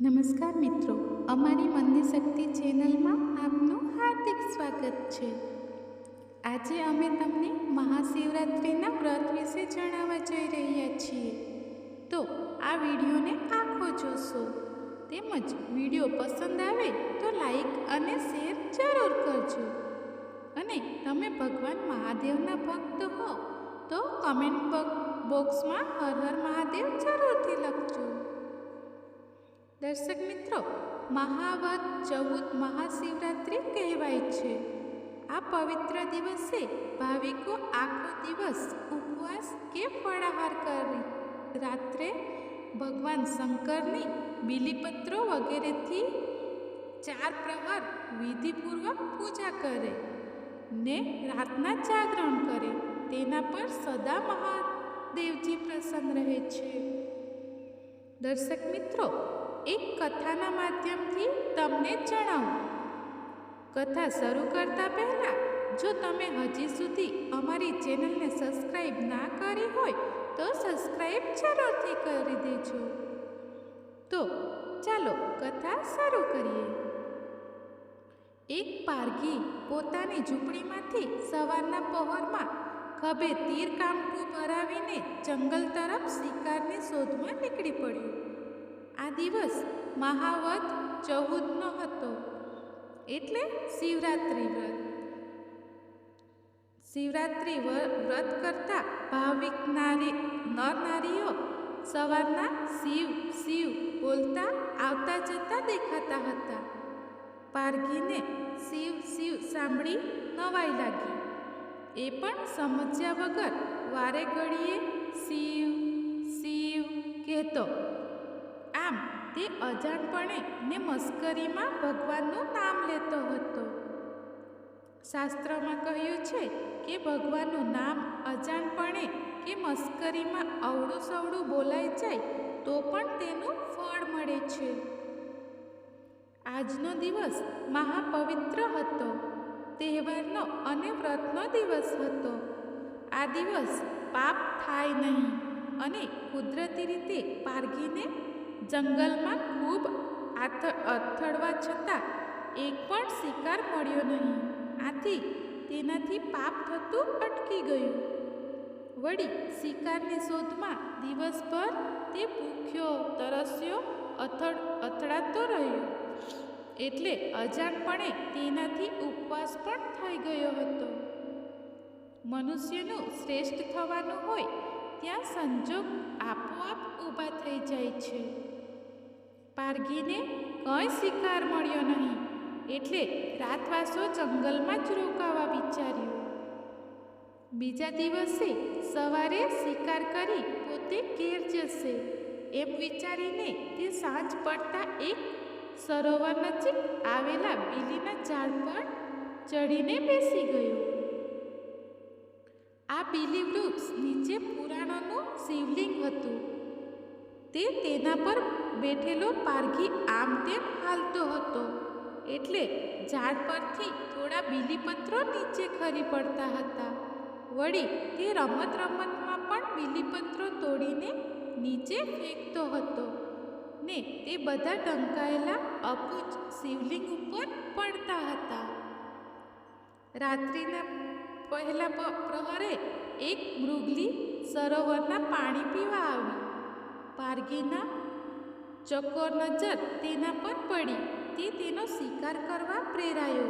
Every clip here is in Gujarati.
નમસ્કાર મિત્રો, અમારી મનની શક્તિ ચેનલમાં આપનું હાર્દિક સ્વાગત છે. આજે અમે તમને મહાશિવરાત્રિના વ્રત વિશે જણાવવા જઈ રહ્યા છીએ. તો આ વિડીયોને આખો જોશો. તેમજ વીડિયો પસંદ આવે તો લાઈક અને શેર જરૂર કરજો. અને તમે ભગવાન મહાદેવના ભક્ત હો, તો કમેન્ટ બોક્સમાં હર હર મહાદેવ જરૂરથી લખજો. દર્શક મિત્રો, મહાવત ચૌદ મહાશિવરાત્રિ કહેવાય છે. આ પવિત્ર દિવસે ભાવિકો આખો દિવસ ઉપવાસ કે ફળાહાર કરી. રાત્રે ભગવાન શંકરની બિલીપત્રો વગેરેથી ચાર પ્રહર વિધિપૂર્વક પૂજા કરે ને રાતના જાગરણ કરે. તેના પર સદા મહાદેવજી પ્રસન્ન રહે છે. દર્શક મિત્રો એક કથાના માધ્યમથી તમને જણાવું. કથા શરૂ કરતા પહેલાં, જો તમે હજી સુધી અમારી ચેનલને સબસ્ક્રાઈબ ના કરી હોય, તો સબસ્ક્રાઈબ જરૂરથી કરી દેજો. તો, ચાલો કથા શરૂ કરીએ. એક પારઘી પોતાની ઝૂંપડીમાંથી સવારના પહોરમાં ખભે તીર કામઠું ભરાવીને જંગલ તરફ શિકારની શોધમાં નીકળી પડ્યું. આ દિવસ મહાવત ચૌદનો હતો. એટલે શિવરાત્રિ વ્રત. શિવરાત્રિ વ્રત કરતા ભાવિક નારી નર નારીઓ સવારના શિવ શિવ બોલતા આવતા જતા દેખાતા હતા. પારઘીને શિવ શિવ સાંભળી નવાઈ લાગી. એ પણ સમજ્યા વગર વારે ઘડીએ શિવ શિવ કહેતો તે અજાણપણે ને મસ્કરીમાં ભગવાનનું નામ લેતો હતો. શાસ્ત્રમાં કહ્યું છે કે ભગવાનનું નામ અજાણપણે કે મસ્કરીમાં અવળું સવળું બોલાઈ જાય તો પણ તેનું ફળ મળે છે. આજનો દિવસ મહાપવિત્ર હતો. તહેવારનો અને વ્રતનો દિવસ હતો. આ દિવસ પાપ થાય નહીં અને કુદરતી રીતે પારગીને જંગલમાં ખૂબ અથડવા છતાં એક પણ શિકાર મળ્યો નહીં. આથી તેનાથી પાપ થતું અટકી ગયું. વળી શિકારની શોધમાં દિવસભર તે ભૂખ્યો, તરસ્યો, અથડ, અથડાતો રહ્યો. એટલે અજાણપણે તેનાથી ઉપવાસ પણ થઈ ગયો હતો. મનુષ્યનું શ્રેષ્ઠ થવાનું હોય ત્યાં સંજોગ આપોઆપ ઊભા થઈ જાય છે. પારગીને કંઈ શિકાર મળ્યો નહીં. એટલે રાતવાસો જંગલમાં જ રોકાવા વિચાર્યું. બીજા દિવસે સવારે શિકાર કરી પોતે ઘેર જશે. એમ વિચારીને તે સાંજ પડતા એક સરોવર નજીક આવેલા બીલીના ઝાડ પર ચડીને બેસી ગયો. આ બીલી વૃક્ષ નીચે પુરાણોનું શિવલિંગ હતું. તે તેના પર બેઠેલો પારઘી આમ તેમ હાલતો હતો. એટલે ઝાડ પરથી થોડા બીલીપત્રો નીચે ખરી પડતા હતા. વળી તે રમત રમતમાં પણ બીલીપત્રો તોડીને નીચે ફેંકતો હતો. ને તે બધા ઢંકાયેલા અપુચ શિવલિંગ ઉપર પડતા હતા. રાત્રિના પહેલા પ્રહરે એક મૃગલી સરોવરના પાણી પીવા આવી. પારગીના ચકોર નજર તેના પર પડી. તે તેનો શિકાર કરવા પ્રેરાયો.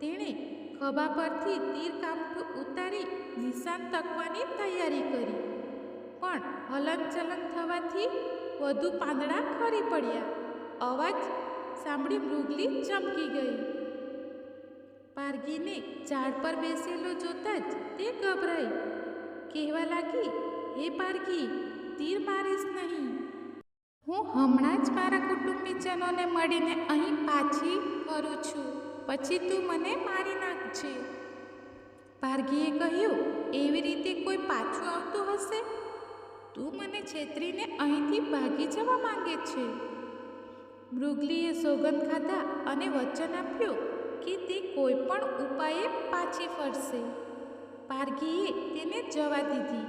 તેણે ખભા પરથી તીર કામઠું ઉતારી નિશાન તકવાની તૈયારી કરી. પણ હલનચલન થવાથી વધુ પાંદડા ખરી પડ્યા. અવાજ સાંભળી મૃગલી ચમકી ગઈ. પારગીને ઝાડ પર બેસેલો જોતા જ તે ગભરાઈ. કહેવા લાગી, હે પારગી તીર મારીશ નહીં. હું હમણાં જ મારા કુટુંબીજનોને મળીને અહીં પાછી ફરું છું. પછી તું મને મારી નાખજે. પારઘીએ કહ્યું, એવી રીતે કોઈ પાછું આવતું હશે? તું મને છેતરીને અહીંથી ભાગી જવા માંગે છે. મૃગલીએ સોગંદ ખાધા અને વચન આપ્યું કે તે કોઈ પણ ઉપાયે પાછી ફરશે. પારઘીએ તેને જવા દીધી.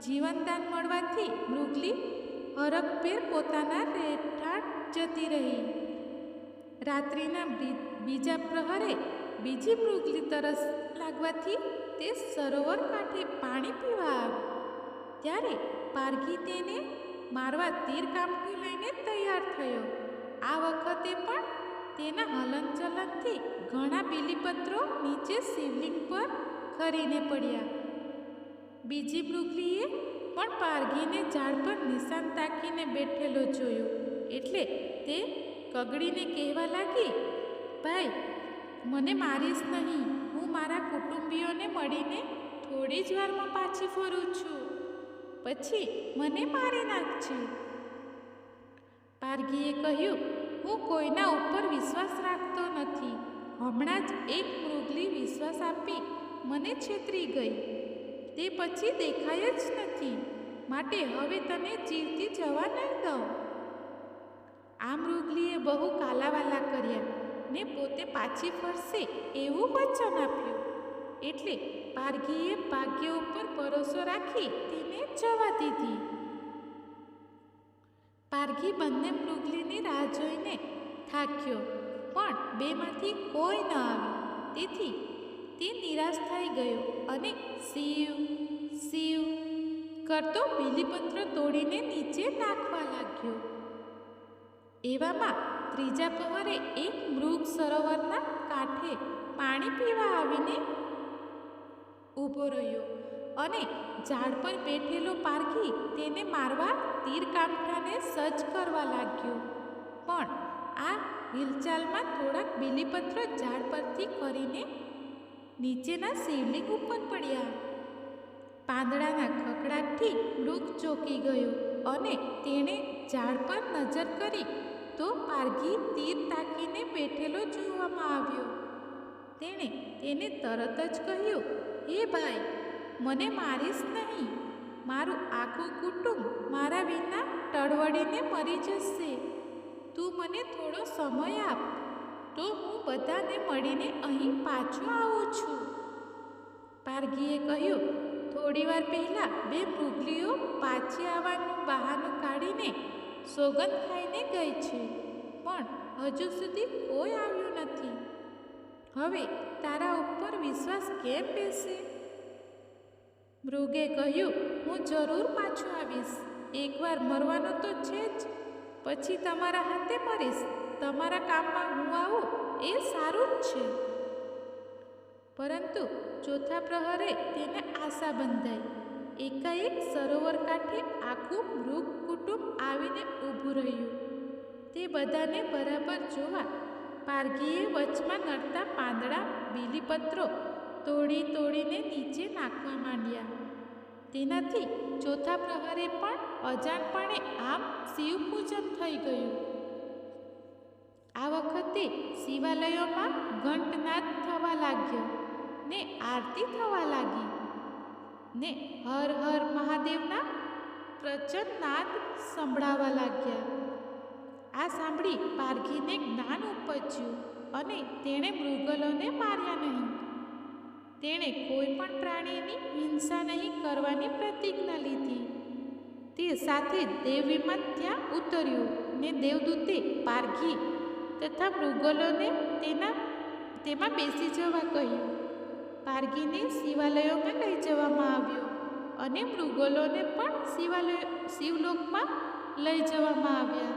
જીવનદાન મળવાથી મૃગલી હરખભેર પોતાના રહેઠાણ જતી રહી. રાત્રિના બીજા પ્રહરે બીજી મૃગલી તરસ લાગવાથી તે સરોવર કાંઠે પાણી પીવા આવી. ત્યારે પારઘી તેને મારવા તીર કામથી લઈને તૈયાર થયો. આ વખતે પણ તેના હલનચલનથી ઘણા બીલીપત્રો નીચે શિવલિંગ પર ખરીને પડ્યા. બીજી મૃગલીએ પણ પારઘીને ઝાડ પર નિશાન તાકીને બેઠેલો જોયો. એટલે તે કગડીને કહેવા લાગી, ભાઈ, મને મારીશ નહીં. હું મારા કુટુંબીઓને મળીને થોડી જ વારમાં પાછી ફરું છું. પછી મને મારી નાખશે પારઘીએ કહ્યું, હું કોઈના ઉપર વિશ્વાસ રાખતો નથી. હમણાં જ એક મૃગલી વિશ્વાસ આપી મને છેતરી ગઈ. તે પછી દેખાય જ નથી. માટે હવે તને જીવતી જવા નહીં દઉં. આ મૃગલીએ બહુ કાલાવાલા કર્યા ને પોતે પાછી ફરશે એવું વચન આપ્યું. એટલે પારઘીએ ભાગ્ય ઉપર ભરોસો રાખી તેને જવા દીધી. પારઘી બંને મૃગલીની રાહ જોઈને થાક્યો, પણ બેમાંથી કોઈ ન આવ્યું તેથી તે નિરાશ થઈ ગયો અને શિવ શિવ કરતો બીલીપત્ર તોડીને નીચે નાખવા લાગ્યો. એવામાં ત્રીજા પહરે એક મૃગ સરોવરના કાંઠે પાણી પીવા આવીને ઊભો રહ્યો અને ઝાડ પર બેઠેલો પારખી તેને મારવા તીર કામઠાને સજ્જ કરવા લાગ્યો. પણ આ હિલચાલમાં થોડાક બીલીપત્ર ઝાડ પરથી કરીને નીચેના શિવલિંગ ઉપર પડ્યા. પાંદડાના ખકડાટથી મૃગ ચોકી ગયો અને તેણે ઝાડ પર નજર કરી તો પારઘી તીર તાકીને બેઠેલો જોવામાં આવ્યો. તેણે તેને તરત જ કહ્યું, હે ભાઈ, મને મારીશ નહીં. મારું આખું કુટુંબ મારા વિના ટળવડીને મરી જશે. તું મને થોડો સમય આપ, તો હું બધાને મળીને અહીં પાછો આવું પારઘીએ કહ્યું થોડીવાર પહેલાં બે મૃગલીઓ પાછી આવવાનું બહાનું કાઢીને સોગંદ ખાઈને ગઈ છે, પણ હજુ સુધી કોઈ આવ્યું નથી. હવે તારા ઉપર વિશ્વાસ કેમ બેસે? મૃગે કહ્યું, હું જરૂર પાછું આવીશ. એકવાર મરવાનો તો છે જ. પછી તમારા હાથે મરીશ. તમારા કામમાં હું આવું એ સારું જ છે. પરંતુ ચોથા પ્રહરે તેને આશા બંધાઈ. એકાએક સરોવર કાંઠે આખું મૃગ કુટુંબ આવીને ઊભું રહ્યું. તે બધાને બરાબર જોવા પારઘીએ વચમાં નડતા પાંદડા, બીલીપત્રો તોડી તોડીને નીચે નાખવા માંડ્યા. તેનાથી ચોથા પ્રહરે પણ અજાણપણે આમ શિવપૂજન થઈ ગયું. આ વખતે શિવાલયોમાં ઘંટનાદ થવા લાગ્યો. ને આરતી થવા લાગી. ને હર હર મહાદેવના પ્રચંડ નાદ સંભળાવા લાગ્યા. આ સાંભળી પારઘીને જ્ઞાન ઉપજ્યું અને તેણે મૃગલોને માર્યા નહીં. તેણે કોઈ પણ પ્રાણીની હિંસા નહીં કરવાની પ્રતિજ્ઞા લીધી. તે સાથે દેવ વિમાન ત્યાં ઉતર્યું ને દેવદૂતે પારઘી તથા મૃગલોને તેના, તેમાં બેસી જવા કહ્યું. પારઘીને શિવાલયોમાં લઈ જવામાં આવ્યો અને મૃગોલોને પણ શિવાલય, શિવલોકમાં લઈ જવામાં આવ્યા.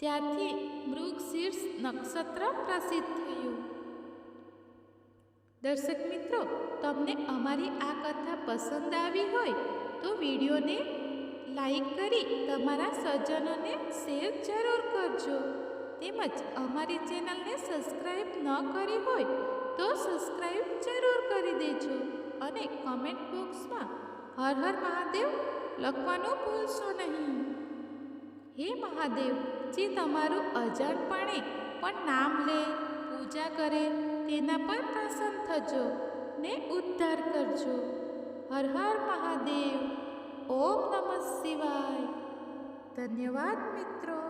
ત્યારથી મૃગશીર્ષ નક્ષત્ર પ્રસિદ્ધ થયું. દર્શક મિત્રો, તમને અમારી આ કથા પસંદ આવી હોય તો વિડીયોને લાઈક કરી તમારા સજ્જનોને શેર જરૂર કરજો. તેમજ અમારી ચેનલને સબસ્ક્રાઈબ ન કરી હોય તો સબસ્ક્રાઈબ જરૂર કરી દેજો અને કમેન્ટ બોક્સમાં હર હર મહાદેવ લખવાનું ભૂલશો નહીં. હે મહાદેવ, જે તમારું અજાણપણે પણ નામ લે, પૂજા કરે, તેના પર પ્રસન્ન થજો ને ઉદ્ધાર કરજો. હર હર મહાદેવ, ઓમ નમઃ શિવાય. ધન્યવાદ મિત્રો.